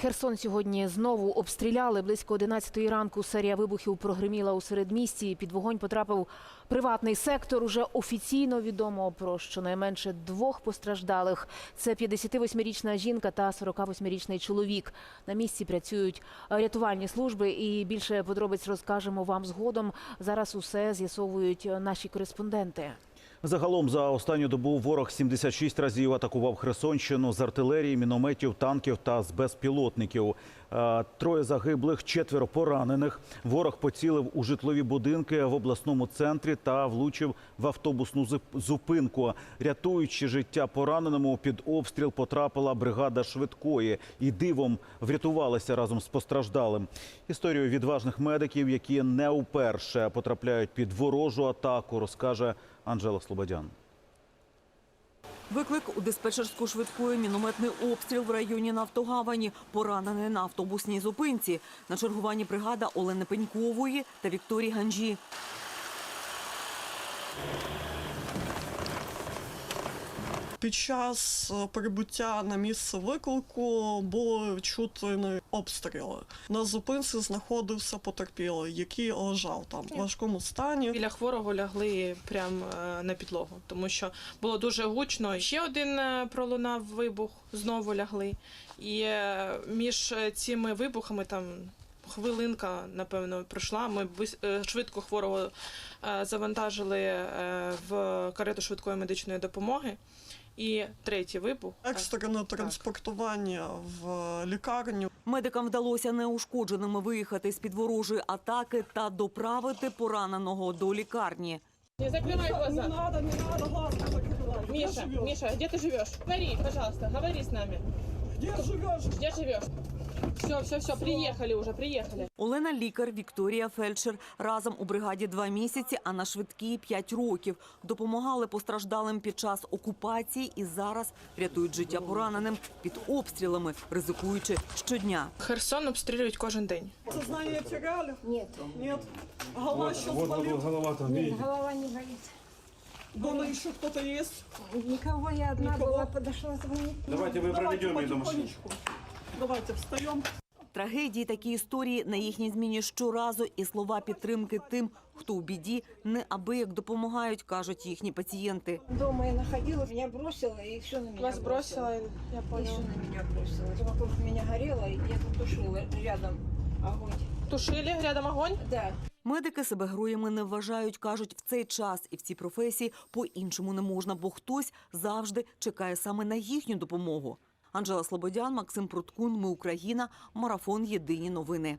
Херсон сьогодні знову обстріляли. Близько 11-ї ранку серія вибухів прогриміла у середмісті. Під вогонь потрапив приватний сектор. Уже офіційно відомо про щонайменше двох постраждалих. Це 58-річна жінка та 48-річний чоловік. На місці працюють рятувальні служби. І більше подробиць розкажемо вам згодом. Зараз усе з'ясовують наші кореспонденти. Загалом за останню добу ворог 76 разів атакував Херсонщину з артилерії, мінометів, танків та з безпілотників. Е, Троє загиблих, четверо поранених. Ворог поцілив у житлові будинки в обласному центрі та влучив в автобусну зупинку. Рятуючи життя пораненому, під обстріл потрапила бригада швидкої і дивом врятувалася разом з постраждалим. Історію відважних медиків, які не вперше потрапляють під ворожу атаку, розкаже Анжела Слободян. Виклик у диспетчерську швидкою мінометний обстріл в районі Нафтогавані, поранений на автобусній зупинці. На чергуванні бригада Олени Пенькової та Вікторії Ганжі. Під час е, прибуття на місце виклику були чутні обстріли. На зупинці знаходився потерпілий, який лежав там в важкому стані. Біля хворого лягли прямо е, на підлогу, тому що було дуже гучно. Ще один е, пролунав вибух, знову лягли. І між цими вибухами там. Хвилинка, напевно, пройшла. Ми е, швидко хворого е, завантажили е, в карету швидкої медичної допомоги. І третій вибух. Екстрене транспортування в лікарню. Медикам вдалося неушкодженими виїхати з під ворожої атаки та доправити пораненого до лікарні. Не закривай глаза. надо, не надо, глаз закривай. Миша, Миша, где ты живешь? Говори, пожалуйста, говори с нами. Де живеш? Где живешь? Все, все, все, приехали уже, приехали. Олена лікар, Вікторія фельдшер. Разом у бригаді два місяці, а на швидкій п'ять років. Допомагали постраждалим під час окупації і зараз рятують життя пораненим під обстрілами, ризикуючи щодня. Херсон обстрілюють кожен день. Сознание теряли? Нет, Нет. Голова сейчас болит. голова там, нет, голова не болит. Дома еще кто-то есть? Никого, я одна Никого? была, подошла звонить. Давайте мы проведем ее до машины. Давайте встаем. Трагедії такі історії на їхній зміні щоразу і слова підтримки тим, хто у біді, неабияк допомагають, кажуть їхні пацієнти. Дома я находилась, меня бросила и все на меня Вас бросила, я И все поняла. на меня бросилось. Вокруг меня горело, и я тут тушила рядом огонь. Тушили рядом огонь? Да. Медики себе героями не вважають, кажуть, в цей час і в цій професії по-іншому не можна, бо хтось завжди чекає саме на їхню допомогу. Анжела Слободян, Максим Пруткун. Ми Україна. Марафон. Єдині новини.